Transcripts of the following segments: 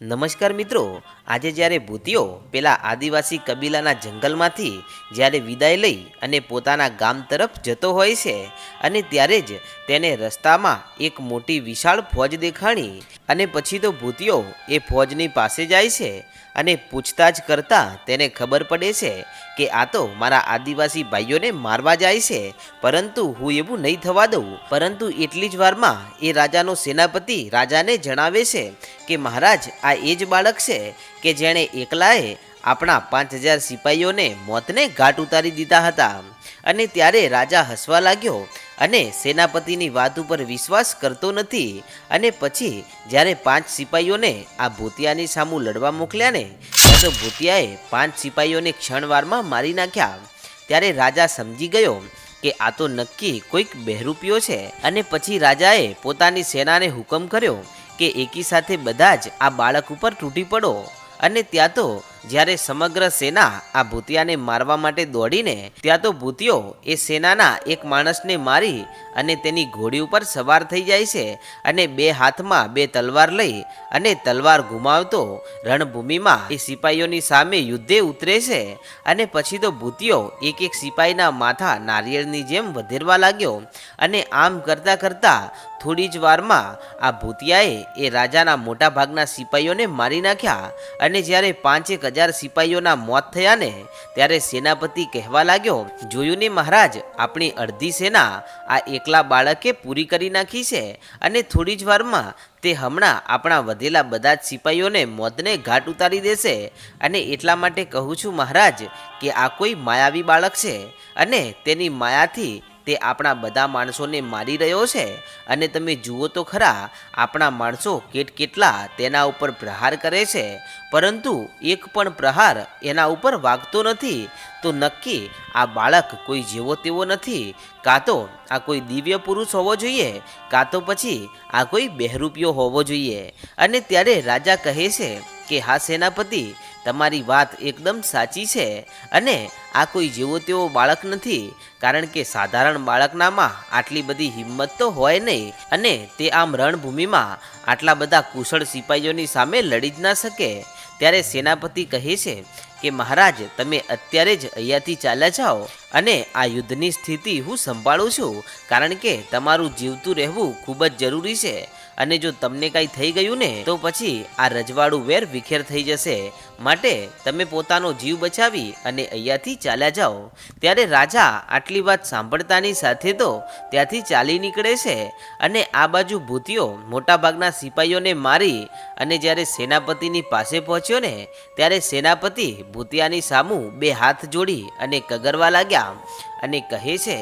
નમસ્કાર મિત્રો. આજે જ્યારે ભૂતિયો પેલા આદિવાસી કબીલાના જંગલમાંથી જ્યારે વિદાય લઈ અને પોતાના ગામ તરફ જતો હોય છે અને ત્યારે જ તેને રસ્તામાં એક મોટી વિશાળ ફોજ દેખાણી અને પછી તો ભૂતિયો એ ફોજની પાસે જાય છે. અને પૂછતાછ કરતાં તેને ખબર પડે છે કે આ તો મારા આદિવાસી ભાઈઓને મારવા જાય છે. પરંતુ હું એવું નહીં થવા દઉં. પરંતુ એટલી જ વારમાં એ રાજાનો સેનાપતિ રાજાને જણાવે છે કે મહારાજ, આ એ જ બાળક છે કે જેણે એકલાએ આપણા પાંચ હજાર સિપાહીઓને મોતને ઘાટ ઉતારી દીધા હતા. અને ત્યારે રાજા હસવા લાગ્યો અને સેનાપતિની વાત ઉપર વિશ્વાસ કરતો નથી અને પછી જ્યારે પાંચ સિપાહીઓને આ ભૂતિયાની સામું લડવા મોકલ્યા ને ત્યારે તો ભૂતિયાએ પાંચ સિપાહીઓને ક્ષણવારમાં મારી નાખ્યા. ત્યારે રાજા સમજી ગયો કે આ તો નક્કી કોઈક બહેરૂપિયો છે અને પછી રાજાએ પોતાની સેનાને હુકમ કર્યો કે એકી સાથે બધા જ આ બાળક ઉપર તૂટી પડો અને ત્યાં તો જ્યારે સમગ્ર સેના આ ભૂતિયાને મારવા માટે દોડીને, ત્યાં તો ભૂતિયો એ સેનાના એક માણસને મારી અને તેની ઘોડી ઉપર સવાર થઈ જાય છે અને બે હાથમાં બે તલવાર લઈ અને તલવાર ગુમાવતો રણભૂમિમાં એ સિપાહીઓની સામે યુદ્ધે ઉતરે છે અને પછી તો ભૂતિયો એક એક સિપાહીના માથા નારિયેળની જેમ વધેરવા લાગ્યો અને આમ કરતાં કરતાં થોડી જ વારમાં આ ભૂતિયાએ એ રાજાના મોટા ભાગના સિપાહીઓને મારી નાખ્યા અને જ્યારે પાંચેક હજાર સિપાહીઓના મોત થયા ને ત્યારે સેનાપતિ કહેવા લાગ્યો જોયું ને મહારાજ, આપણી અડધી સેના આ એકલા બાળકે પૂરી કરી નાખી છે અને થોડી જ વારમાં તે હમણાં આપણા વધેલા બધા જ સિપાહીઓને મોતને ઘાટ ઉતારી દેશે અને એટલા માટે કહું છું મહારાજ કે આ કોઈ માયાવી બાળક છે અને તેની માયાથી તે આપણા બધા માણસોને મારી રહ્યો છે? અને તમે જુઓ તો ખરા, આપણા માણસો કેટ કેટલા તેના ઉપર પ્રહાર કરે છે. પરંતુ એક પણ પ્રહાર એના ઉપર વાગતો નથી. તો નક્કી આ બાળક કોઈ જેવો તેવો નથી. કાં તો આ કોઈ દિવ્ય પુરુષ હોવો જોઈએ, કાં તો પછી આ કોઈ બહેરૂપિયો હોવો જોઈએ. અને ત્યારે રાજા કહે છે કે હા સેનાપતિ, તમારી વાત એકદમ સાચી છે. અને આ કોઈ જેવો તેવો બાળક નથી, કારણ કે સાધારણ બાળકનામાં આટલી બધી હિંમત તો હોય નહીં. અને તે આમ રણભૂમિમાં આટલા બધા કુશળ સિપાહીઓની સામે લડી જ ના શકે. ત્યારે સેનાપતિ કહે છે કે, મહારાજ, તમે અત્યારે જ અહીંયાથી ચાલ્યા જાઓ. અને આ યુદ્ધની સ્થિતિ હું સંભાળું છું, કારણ કે તમારું જીવતું રહેવું ખૂબ જ જરૂરી છે. અને જો તમને કાંઈ થઈ ગયું ને, તો પછી આ રજવાડું વેર વિખેર થઈ જશે. માટે તમે પોતાનો જીવ બચાવી અને અહીંયાથી ચાલ્યા જાઓ. ત્યારે રાજા આટલી વાત સાંભળતાની સાથે તો ત્યાંથી ચાલી નીકળે છે અને આ બાજુ ભૂતિયો મોટાભાગના સિપાહીઓને મારી અને જ્યારે સેનાપતિની પાસે પહોંચ્યો ને, ત્યારે સેનાપતિ ભૂતિયાની સામું બે હાથ જોડી અને કગરવા લાગ્યા અને કહે છે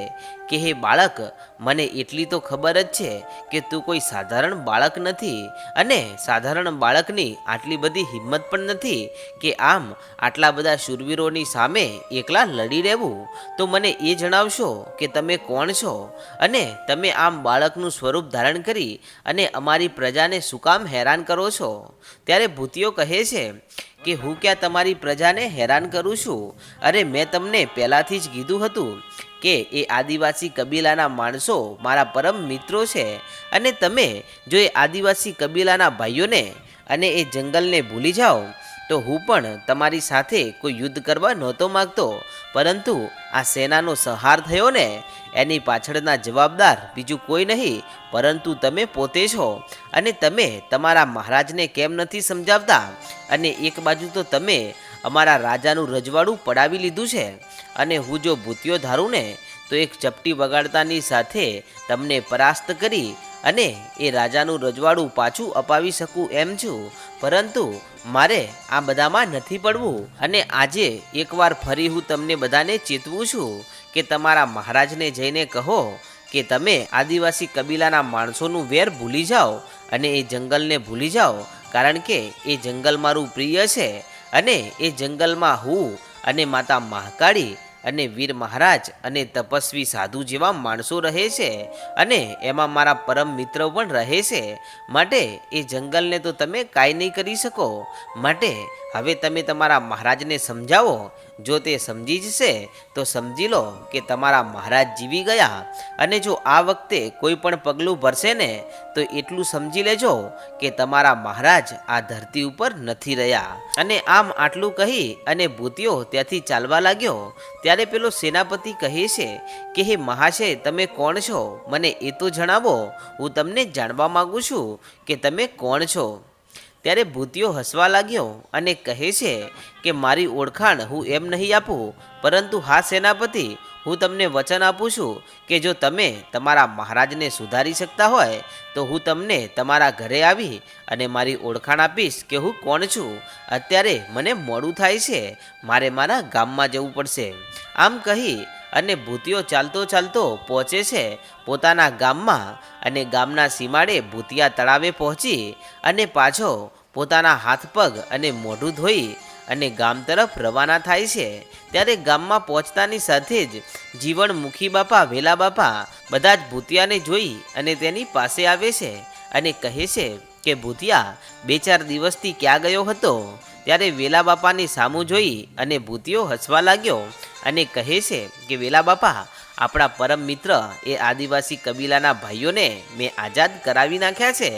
કે હે બાળક, મને એટલી તો ખબર જ છે કે તું કોઈ સાધારણ બાળક નથી અને સાધારણ બાળકની આટલી બધી હિંમત પણ નથી કે આમ આટલા બધા શૂરવીરોની સામે એકલા લડી રહેવું. તો મને એ જણાવશો કે તમે કોણ છો અને તમે આમ બાળકનું સ્વરૂપ ધારણ કરી અને અમારી પ્રજાને શું કામ હેરાન કરો છો? ત્યારે ભૂતિયો કહે છે કે હું ક્યાં તમારી પ્રજાને હેરાન કરું છું? અરે મેં તમને પહેલાંથી જ કીધું હતું કે એ આદિવાસી કબીલાના માણસો મારા પરમ મિત્રો છે અને તમે જો એ આદિવાસી કબીલાના ભાઈઓને અને એ જંગલને ભૂલી જાઓ, તો હું પણ તમારી સાથે કોઈ યુદ્ધ કરવા નહોતો માગતો, પરંતુ આ સેનાનો સંહાર થયો ને, એની પાછળના જવાબદાર બીજું કોઈ નહીં, પરંતુ તમે પોતે છો અને તમે તમારા મહારાજને કેમ નથી સમજાવતા? અને એક બાજુ તો તમે અમારા રાજાનું રજવાડું પડાવી લીધું છે. અને હું જો ભૂતિયો ધારું ને, તો એક ચપટી વગાડતાની સાથે તમને પરાસ્ત કરી અને એ રાજાનું રજવાડું પાછું અપાવી શકું એમ છું. પરંતુ મારે આ બધામાં નથી પડવું. અને આજે એકવાર ફરી હું તમને બધાને ચેતવું છું કે તમારા મહારાજને જઈને કહો કે તમે આદિવાસી કબીલાના માણસોનું વેર ભૂલી જાઓ અને એ જંગલને ભૂલી જાઓ. કારણ કે એ જંગલ મારું પ્રિય છે. અને એ જંગલમાં હું અને માતા મહાકાળી અને વીર મહારાજ અને તપસ્વી સાધુ જેવા માણસો રહે છે અને એમાં મારા પરમ મિત્ર પણ રહે છે. માટે એ જંગલને તો તમે કાંઈ નહીં કરી શકો. માટે હવે તમે તમારા મહારાજને સમજાવો જો તે સમજી જશે, તો સમજી લો કે તમારા મહારાજ જીવી ગયા અને જો આ વખતે કોઈ પણ પગલું ભરશે ને, તો એટલું સમજી લેજો કે તમારા મહારાજ આ ધરતી ઉપર નથી રહ્યા. અને આમ આટલું કહી અને ભૂતિયો ત્યાંથી ચાલવા લાગ્યો. ત્યારે પેલો સેનાપતિ કહે છે કે, હે મહાશય, તમે કોણ છો? મને એ તો જણાવો. હું તમને જાણવા માગું છું કે તમે કોણ છો? ત્યારે ભૂતિયો હસવા લાગ્યો અને કહે છે કે, મારી ઓળખાણ હું એમ નહીં આપું, પરંતુ હા, સેનાપતિ, હું તમને વચન આપું છું કે જો તમે તમારા મહારાજને સુધારી શકતા હોય, તો હું તમને તમારા ઘરે આવી અને મારી ઓળખાણ આપીશ કે હું કોણ છું. અત્યારે મને મોડું થાય છે. મારે મારા ગામમાં જવું પડશે. આમ કહી અને ભૂતિયો ચાલતો ચાલતો પહોંચે છે પોતાના ગામમાં અને ગામના સીમાડે ભૂતિયા તળાવે પહોંચી અને પાછો પોતાના હાથ પગ અને મોઢું ધોઈ અને ગામ તરફ રવાના થાય છે. ત્યારે ગામમાં પહોંચતાની સાથે જ જીવન મુખી બાપા, વેલા બાપા બધા જ ભૂતિયાને જોઈ અને તેની પાસે આવે છે અને કહે છે કે, ભૂતિયા, બે ચાર દિવસથી ક્યાં ગયો હતો? ત્યારે વેલા બાપાની સામું જોઈ અને ભૂતિયો હસવા લાગ્યો અને કહે છે કે, વેલા બાપા, આપણા પરમ મિત્ર એ આદિવાસી કબીલાના ભાઈઓને મેં આઝાદ કરાવી નાખ્યા છે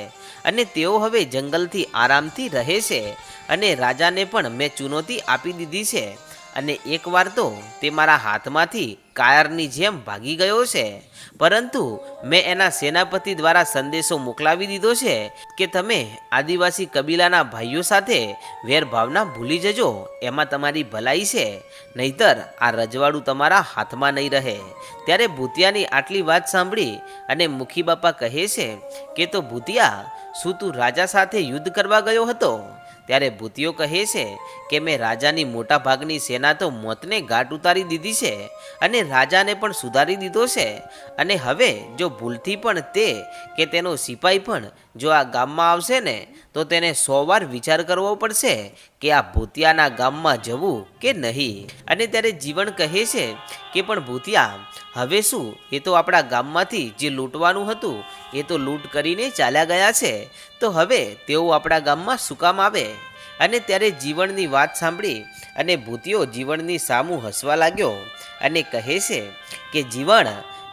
અને તેઓ હવે જંગલથી આરામથી રહે છે અને રાજાને પણ મેં ચુનૌતી આપી દીધી છે અને એકવાર તો તે મારા હાથમાંથી કાયરની જેમ ભાગી ગયો છે. પરંતુ મેં એના સેનાપતિ દ્વારા સંદેશો મોકલાવી દીધો છે કે તમે આદિવાસી કબીલાના ભાઈઓ સાથે વેરભાવના ભૂલી જજો. એમાં તમારી ભલાઈ છે. નહીતર આ રજવાડું તમારા હાથમાં નહીં રહે. ત્યારે ભૂતિયાની આટલી વાત સાંભળી અને મુખી બાપા કહે છે કે તો ભૂતિયા, શું તું રાજા સાથે યુદ્ધ કરવા ગયો હતો? ત્યારે ભૂતિયો કહે છે કે મેં રાજાની મોટા ભાગની સેના તો મોતને ઘાટ ઉતારી દીધી છે અને રાજાને પણ સુધારી દીધો છે. અને હવે જો ભૂલથી પણ તે કે તેનો સિપાઈ પણ જો આ ગામમાં આવશે ને, તો તેને સો વાર વિચાર કરવો પડશે કે આ ભૂતિયાના ગામમાં જવું કે નહીં. અને ત્યારે જીવન કહે છે કે પણ ભૂતિયા, હવે શું? એ તો આપણા ગામમાંથી જે લૂંટવાનું હતું, એ તો લૂંટ કરીને ચાલ્યા ગયા છે. તો હવે તેઓ આપણા ગામમાં શું કામ આવે? અને ત્યારે જીવનની વાત સાંભળી અને ભૂતિયો જીવનની સામું હસવા લાગ્યો અને કહે છે કે, જીવણ,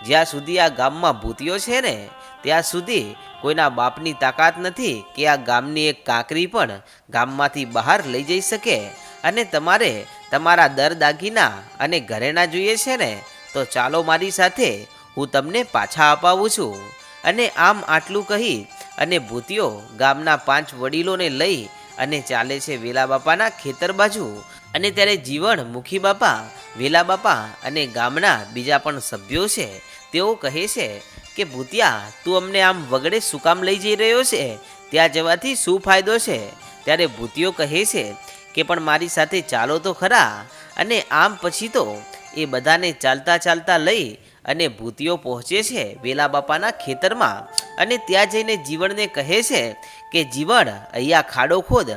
જ્યાં સુધી આ ગામમાં ભૂતિયો છે ને, ત્યાં સુધી કોઈના બાપની તાકાત નથી કે આ ગામની એક કાંકરી પણ ગામમાંથી બહાર લઈ જઈ શકે. અને તમારે તમારા દર દાગીના અને ઘરેણા જોઈએ છે ને, તો ચાલો મારી સાથે હું તમને પાછા અપાવું છું. અને આમ આટલું કહી અને ભૂતિયો ગામના પાંચ વડીલોને લઈ અને ચાલે છે વેલા બાપાના ખેતર બાજુ. અને ત્યારે જીવન મુખી બાપા, વેલા બાપા અને ગામના બીજા પણ સભ્યો છે. તેઓ કહે છે કે, ભૂતિયા, તું અમને આમ વગડે શું કામ લઈ જઈ રહ્યો છે? ત્યાં જવાથી શું ફાયદો છે? ત્યારે ભૂતિયો કહે છે કે, પણ મારી સાથે ચાલો તો ખરા. અને આમ પછી તો એ બધાને ચાલતા ચાલતા લઈ અને ભૂતિયો પહોંચે છે વેલા બાપાના ખેતરમાં. અને ત્યાં જઈને જીવનને કહે છે કે જીવન અહીંયા ખાડો ખોદ.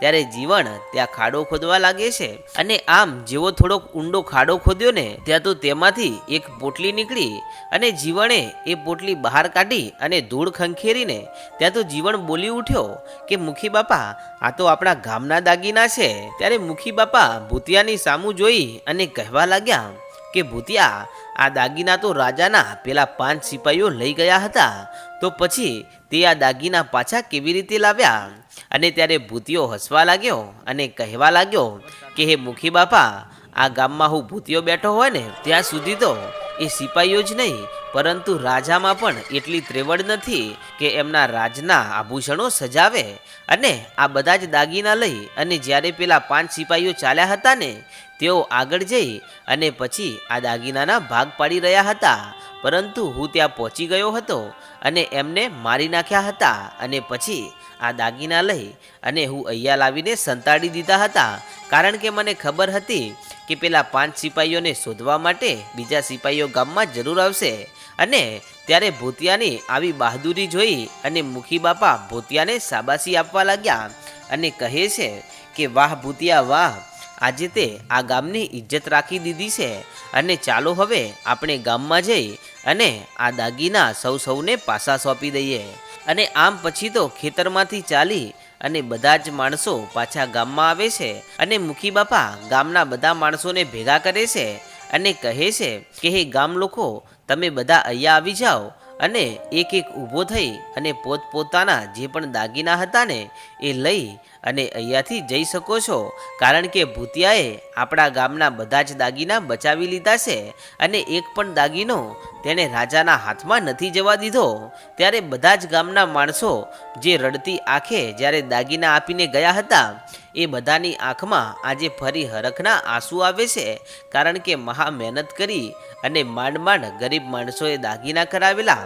ત્યારે જીવન ત્યાં ખાડો ખોદવા લાગે છે. અને આમ જેવો થોડોક ઊંડો ખાડો ખોદ્યો ને, ત્યાં તો તેમાંથી એક પોટલી નીકળી અને જીવણે એ પોટલી બહાર કાઢી અને ધૂળ ખંખેરીને ત્યાં તો જીવન બોલી ઉઠ્યો કે, મુખી બાપા, આ તો આપણા ગામના દાગીના છે. ત્યારે મુખી બાપા ભૂતિયાની સામું જોઈ અને કહેવા લાગ્યા કે, ભૂતિયા, આ દાગીના તો રાજાના પેલા પાંચ સિપાહીઓ લઈ ગયા હતા. તો પછી તે આ દાગીના પાછા કેવી રીતે લાવ્યા? અને ત્યારે ભૂતિયો હસવા લાગ્યો અને કહેવા લાગ્યો કે, હે મુખી બાપા, આ ગામમાં હું ભૂતિયો બેઠો હોય ને, ત્યાં સુધી તો એ સિપાહીઓ જ નહીં, પરંતુ રાજામાં પણ એટલી ત્રેવડ નથી કે એમના રાજના આભૂષણો સજાવે. અને આ બધા જ દાગીના લઈ અને જ્યારે પેલા પાંચ સિપાહીઓ ચાલ્યા હતા ને, તેઓ આગળ જઈ અને પછી આ દાગીનાના ભાગ પાડી રહ્યા હતા. પરંતુ હું ત્યાં પહોંચી ગયો હતો અને એમને મારી નાખ્યા હતા અને પછી આ દાગીના લઈ અને હું અહીંયા લાવીને સંતાડી દીધા હતા. કારણ કે મને ખબર હતી કે પેલા પાંચ સિપાહીઓને શોધવા માટે બીજા સિપાહીઓ ગામમાં જરૂર આવશે. અને ત્યારે ભૂતિયાની આવી બહાદુરી જોઈ અને મુખી બાપા ભૂતિયાને શાબાશી આપવા લાગ્યા અને કહે છે કે, વાહ ભૂતિયા, વાહ! આજે તે આ ગામની ઇજ્જત રાખી દીધી છે. અને ચાલો હવે આપણે ગામમાં જઈ અને આ દાગીના સૌ સૌને પાસા સોંપી દઈએ. અને આમ પછી તો ખેતરમાંથી ચાલી અને બધા જ માણસો પાછા ગામમાં આવે છે અને મુખી બાપા ગામના બધા માણસોને ભેગા કરે છે અને કહે છે કે, હે ગામ લોકો, તમે બધા અહીંયા આવી જાઓ અને એક એક ઊભો થઈ અને પોતપોતાના જે પણ દાગીના હતા ને, એ લઈ અને અહીંયાથી જઈ શકો છો. કારણ કે ભૂતિયાએ આપણા ગામના બધા જ દાગીના બચાવી લીધા છે અને એક પણ દાગીનો તેણે રાજાના હાથમાં નથી જવા દીધો. ત્યારે બધા જ ગામના માણસો જે રડતી આંખે જ્યારે દાગીના આપીને ગયા હતા એ બધાની આંખમાં આજે ફરી હરખના આંસુ આવે છે, કારણ કે મહા મહેનત કરી અને માંડ માંડ ગરીબ માણસોએ દાગીના કરાવેલા.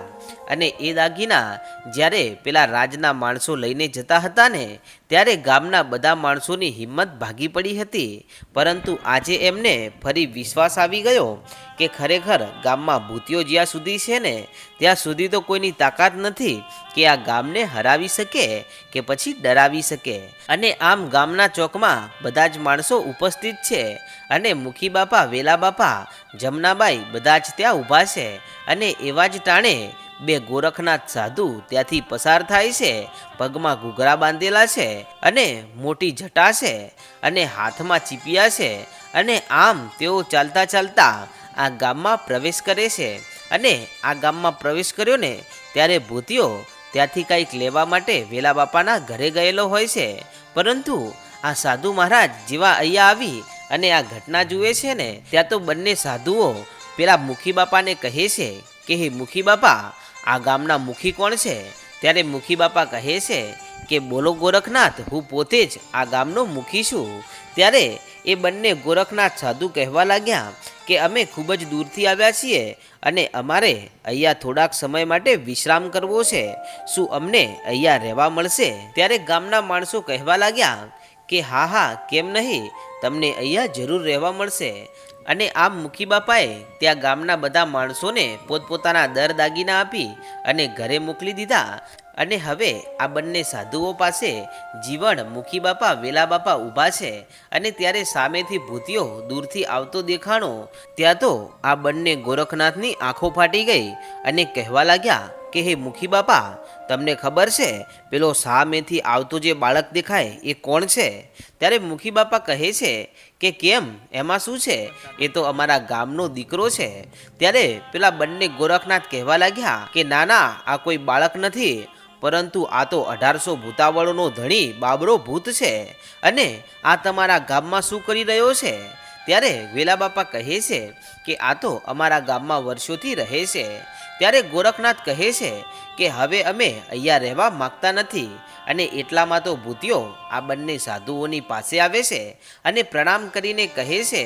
અને એ દાગીના જ્યારે પેલા રાજના માણસો લઈને જતા હતા ને, ત્યારે ગામના બધા માણસોની હિંમત ભાગી પડી હતી. પરંતુ આજે એમને ફરી વિશ્વાસ આવી ગયો કે ખરેખર ગામમાં ભૂતિયો જ્યાં સુધી છે ને, ત્યાં સુધી તો કોઈની તાકાત નથી કે આ ગામને હરાવી શકે કે પછી ડરાવી શકે. અને આમ ગામના ચોકમાં બધા જ માણસો ઉપસ્થિત છે અને મુખી બાપા, વેલા બાપા જમનાબાઈ બધા જ ત્યાં ઊભા છે અને એવા જ ટાણે બે ગોરખનાથ સાધુ ત્યાંથી પસાર થાય છે, પગમાં ઘૂઘરા બાંધેલા છે અને મોટી જટા છે અને હાથમાં ચીપિયા છે અને આમ તેઓ ચાલતા ચાલતા આ ગામમાં પ્રવેશ કરે છે અને આ ગામમાં પ્રવેશ કર્યો ને ત્યારે ભૂતિયો ત્યાંથી કંઈક લેવા માટે વેલા બાપાના ઘરે ગયેલો હોય છે. પરંતુ આ સાધુ મહારાજ જેવા અહીંયા આવી અને આ ઘટના જુએ છે ને, ત્યાં તો બંને સાધુઓ પેલા મુખી બાપાને કહે છે કે, હે મુખી બાપા આ ગામના મુખી કોણ છે? ત્યારે મુખી બાપા કહે છે કે, બોલો ગોરખનાથ, હું પોતે જ આ ગામનો મુખી છું. ત્યારે એ બંને ગોરખનાથ સાધુ કહેવા લાગ્યા કે, અમે ખૂબ જ દૂરથી આવ્યા છીએ અને અમારે અહીંયા થોડાક સમય માટે વિશ્રામ કરવો છે. શું અમને અહીંયા રહેવા મળશે? ત્યારે ગામના માણસો કહેવા લાગ્યા કે હા હા, કેમ નહીં? તમને અહીંયા જરૂર રહેવા મળશે. અને આમ મુખી બાપાએ ત્યાં ગામના બધા માણસોને પોતપોતાના દર દાગીના આપી અને ઘરે મોકલી દીધા. અને હવે આ બંને સાધુઓ પાસે જીવન મુખી બાપા, વેલા બાપા ઊભા છે. અને ત્યારે સામેથી ભૂતિયો દૂરથી આવતો દેખાણો, ત્યાં તો આ બંને ગોરખનાથની આંખો ફાટી ગઈ અને કહેવા લાગ્યા કે હે મુખી બાપા, તમને ખબર છે, પેલો સામેથી આવતો જે બાળક દેખાય એ કોણ છે? ત્યારે મુખી બાપા કહે છે કે કેમ? એમાં શું છે? એ તો અમારા ગામનો દીકરો છે. ત્યારે પેલા બંને ગોરખનાથ કહેવા લાગ્યા કે ના ના, આ કોઈ બાળક નથી, પરંતુ આ તો અઢારસો ભૂતાવળોનો ધણી બાબરો ભૂત છે. અને આ તમારા ગામમાં શું કરી રહ્યો છે? ત્યારે વેલા બાપા કહે છે કે આ તો અમારા ગામમાં વર્ષોથી રહે છે. ત્યારે ગોરખનાથ કહે છે કે હવે અમે અહીંયા રહેવા માગતા નથી અને એટલામાં તો ભૂતિયો આ બંને સાધુઓની પાસે આવે છે અને પ્રણામ કરીને કહે છે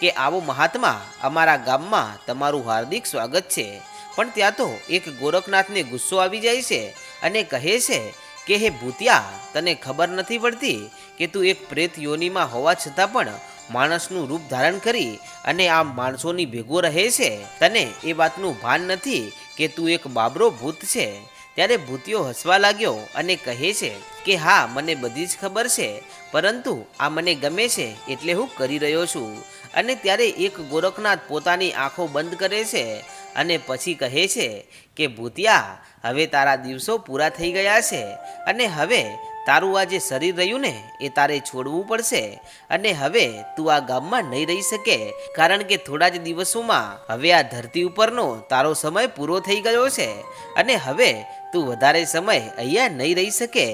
કે આવો મહાત્મા અમારા ગામમાં તમારું હાર્દિક સ્વાગત છે. પણ ત્યાં તો એક ગોરખનાથને ગુસ્સો આવી જાય છે અને કહે છે કે, હે ભૂતિયા, તને ખબર નથી પડતી કે તું એક પ્રેત યોનિમાં હોવા છતાં પણ માણસનું રૂપ ધારણ કરી અને આ માણસોની ભેગો રહે છે, તને એ વાતનું ભાન નથી કે તું એક બાબરો ભૂત છે. ત્યારે ભૂતિયો હસવા લાગ્યો અને કહે છે કે, હા, મને બધી જ ખબર છે, પરંતુ આ મને ગમે છે, એટલે હું કરી રહ્યો છું. અને ત્યારે એક ગોરખનાથ પોતાની આંખો બંધ કરે છે અને પછી કહે છે કે, ભૂતિયા, હવે તારા દિવસો પૂરા થઈ ગયા છે અને હવે તારું આ જે શરીર રહ્યું ને, એ તારે છોડવું પડશે. અને હવે તું આ ગામમાં નહીં રહી શકે, કારણ કે થોડા જ દિવસોમાં હવે આ ધરતી ઉપરનો તારો સમય પૂરો થઈ ગયો છે. અને હવે તું વધારે સમય અહીંયા નહીં રહી શકે.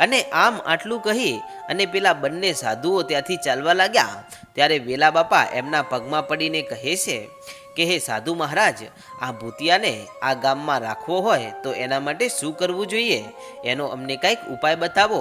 અને આમ આટલું કહી અને પેલા બંને સાધુઓ ત્યાંથી ચાલવા લાગ્યા. ત્યારે વેલા બાપા એમના પગમાં પડીને કહે છે કે, હે સાધુ મહારાજ, આ ભૂતિયાને આ ગામમાં રાખવો હોય તો એના માટે શું કરવું જોઈએ? એનો અમને કંઈક ઉપાય બતાવો.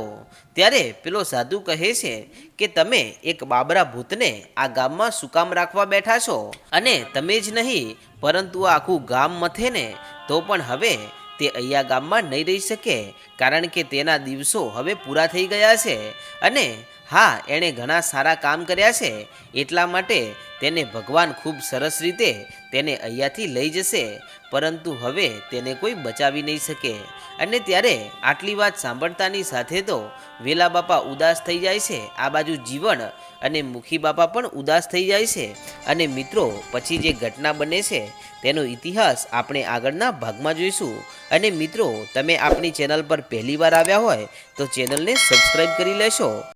ત્યારે પેલો સાધુ કહે છે કે, તમે એક બાબરા ભૂતને આ ગામમાં શું કામ રાખવા બેઠા છો? અને તમે જ નહીં, પરંતુ આખું ગામ મથે ને તો પણ હવે તે અહીંયા ગામમાં નહીં રહી શકે, કારણ કે તેના દિવસો હવે પૂરા થઈ ગયા છે અને હા, એણે ઘણા સારા કામ કર્યા છે. એટલા માટે તેને ભગવાન ખૂબ સરસ રીતે તેને અહીંયાથી લઈ જશે, પરંતુ હવે તેને કોઈ બચાવી નહીં શકે. અને ત્યારે આટલી વાત સાંભળતાની સાથે તો વેલા બાપા ઉદાસ થઈ જાય છે, આ બાજુ જીવન અને મુખી બાપા પણ ઉદાસ થઈ જાય છે. અને મિત્રો, પછી જે ઘટના બને છે, તેનો ઇતિહાસ આપણે આગળના ભાગમાં જોઈશું. અને મિત્રો, તમે આપણી ચેનલ પર પહેલીવાર આવ્યા હોય, તો ચેનલને સબસ્ક્રાઈબ કરી લેશો.